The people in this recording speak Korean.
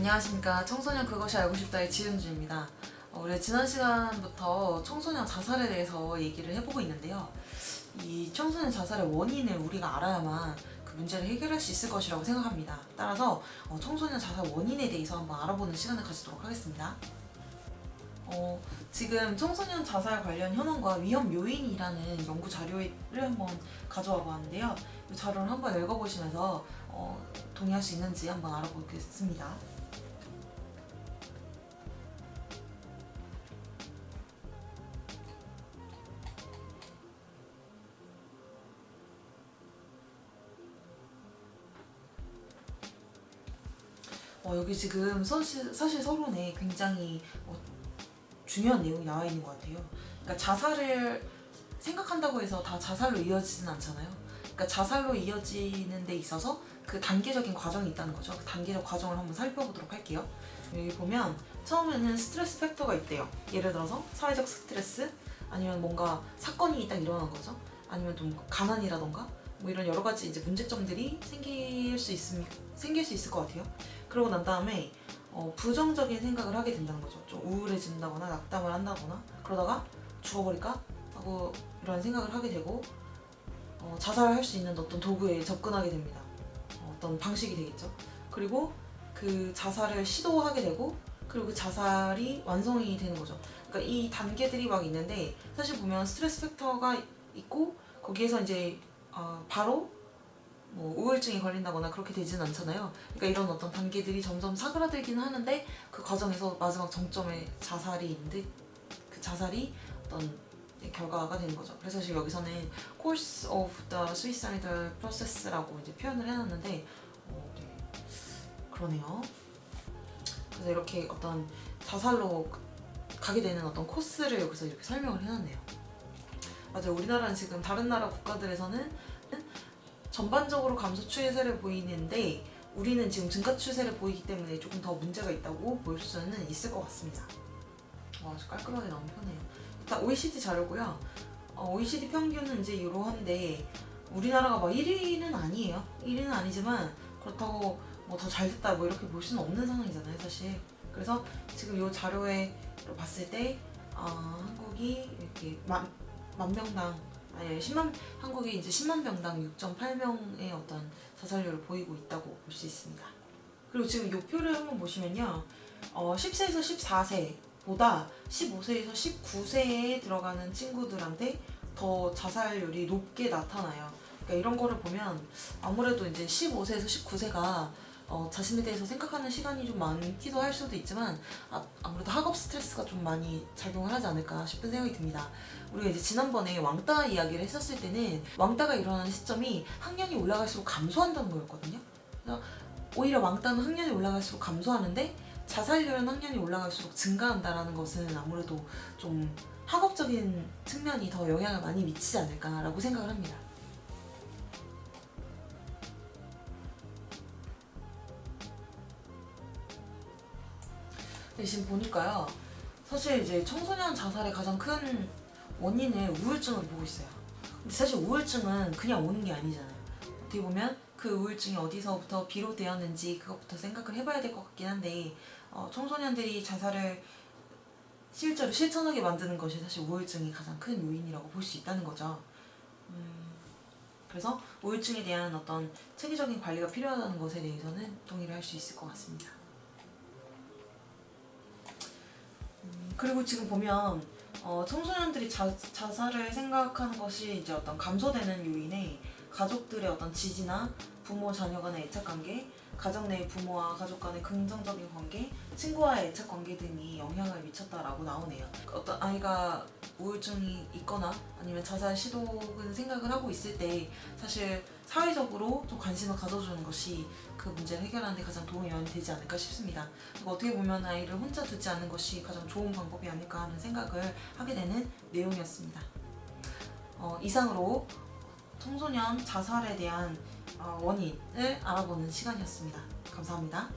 안녕하십니까 청소년 그것이 알고 싶다의 지은주입니다. 어, 우리 지난 시간부터 청소년 자살에 대해서 얘기를 해보고 있는데요. 이 청소년 자살의 원인을 우리가 알아야만 그 문제를 해결할 수 있을 것이라고 생각합니다. 따라서 어, 청소년 자살 원인에 대해서 한번 알아보는 시간을 가지도록 하겠습니다. 어, 지금 청소년 자살 관련 현황과 위험 요인이라는 연구 자료를 한번 가져와 보았는데요. 이 자료를 한번 읽어보시면서 어, 동의할 수 있는지 한번 알아보겠습니다. 어, 여기 지금 사실, 사실 서론에 굉장히 어, 중요한 내용이 나와 있는 것 같아요. 그러니까 자살을 생각한다고 해서 다 자살로 이어지진 않잖아요. 그러니까 자살로 이어지는 데 있어서 그 단계적인 과정이 있다는 거죠. 그 단계적 과정을 한번 살펴보도록 할게요. 여기 보면 처음에는 스트레스 팩터가 있대요. 예를 들어서 사회적 스트레스 아니면 뭔가 사건이 딱 일어난 거죠. 아니면 좀 가난이라던가 뭐 이런 여러 가지 이제 문제점들이 생길 수 있음 생길 수 있을 것 같아요. 그러고 난 다음에 어, 부정적인 생각을 하게 된다는 거죠. 좀 우울해진다거나 낙담을 한다거나 그러다가 죽어버릴까 하고 이런 생각을 하게 되고 어, 자살할 수 있는 어떤 도구에 접근하게 됩니다. 어, 어떤 방식이 되겠죠. 그리고 그 자살을 시도하게 되고 그리고 그 자살이 완성이 되는 거죠. 그러니까 이 단계들이 막 있는데 사실 보면 스트레스 팩터가 있고 거기에서 이제 어, 바로 뭐 우울증이 걸린다거나 그렇게 되지는 않잖아요. 그러니까 이런 어떤 단계들이 점점 사그라들기는 하는데 그 과정에서 마지막 정점에 자살이 있는데 그 자살이 어떤 결과가 되는 거죠. 그래서 지금 여기서는 course of the suicidal process라고 이제 표현을 해놨는데 어, 네. 그러네요. 그래서 이렇게 어떤 자살로 가게 되는 어떤 코스를 여기서 이렇게 설명을 해놨네요. 맞아요. 우리나라는 지금 다른 나라 국가들에서는 전반적으로 감소 추세를 보이는데 우리는 지금 증가 추세를 보이기 때문에 조금 더 문제가 있다고 볼 수는 있을 것 같습니다. 와, 아주 깔끔하게 나온 편해요. 일단 OECD 자료고요. 어, OECD 평균은 이제 이러한데 우리나라가 막 1위는 아니에요. 1위는 아니지만 그렇다고 뭐 더 잘 됐다 뭐 이렇게 볼 수는 없는 상황이잖아요, 사실. 그래서 지금 이 자료에 봤을 때 어, 한국이 이렇게 만, 만 명당 아니 10만 한국이 이제 10만 명당 6.8명의 어떤 자살률을 보이고 있다고 볼 수 있습니다. 그리고 지금 이 표를 한번 보시면요, 어, 10세에서 14세보다 15세에서 19세에 들어가는 친구들한테 더 자살률이 높게 나타나요. 그러니까 이런 거를 보면 아무래도 이제 15세에서 19세가 어, 자신에 대해서 생각하는 시간이 좀 많기도 할 수도 있지만 아, 아무래도 학업 스트레스가 좀 많이 작용을 하지 않을까 싶은 생각이 듭니다. 우리가 이제 지난번에 왕따 이야기를 했었을 때는 왕따가 일어나는 시점이 학년이 올라갈수록 감소한다는 거였거든요. 그래서 오히려 왕따는 학년이 올라갈수록 감소하는데 자살률은 학년이 올라갈수록 증가한다라는 것은 아무래도 좀 학업적인 측면이 더 영향을 많이 미치지 않을까라고 생각을 합니다. 근데 지금 보니까요. 사실 이제 청소년 자살의 가장 큰 원인을 우울증을 보고 있어요. 근데 사실 우울증은 그냥 오는 게 아니잖아요. 어떻게 보면 그 우울증이 어디서부터 비롯되었는지 그것부터 생각을 해봐야 될 것 같긴 한데 어, 청소년들이 자살을 실제로 실천하게 만드는 것이 사실 우울증이 가장 큰 요인이라고 볼 수 있다는 거죠. 음, 그래서 우울증에 대한 어떤 체계적인 관리가 필요하다는 것에 대해서는 동의를 할 수 있을 것 같습니다. 음, 그리고 지금 보면 어, 청소년들이 자, 자살을 생각하는 것이 이제 어떤 감소되는 요인에 가족들의 어떤 지지나 부모 자녀 간의 애착 관계, 가정 내 부모와 가족 간의 긍정적인 관계, 친구와의 애착 관계 등이 영향을 미쳤다라고 나오네요. 어떤 아이가 우울증이 있거나 아니면 자살 시도는 생각을 하고 있을 때 사실 사회적으로 좀 관심을 가져주는 것이 그 문제를 해결하는 데 가장 도움이 되지 않을까 싶습니다. 어떻게 보면 아이를 혼자 두지 않는 것이 가장 좋은 방법이 아닐까 하는 생각을 하게 되는 내용이었습니다. 어, 이상으로 청소년 자살에 대한 어, 원인을 알아보는 시간이었습니다. 감사합니다.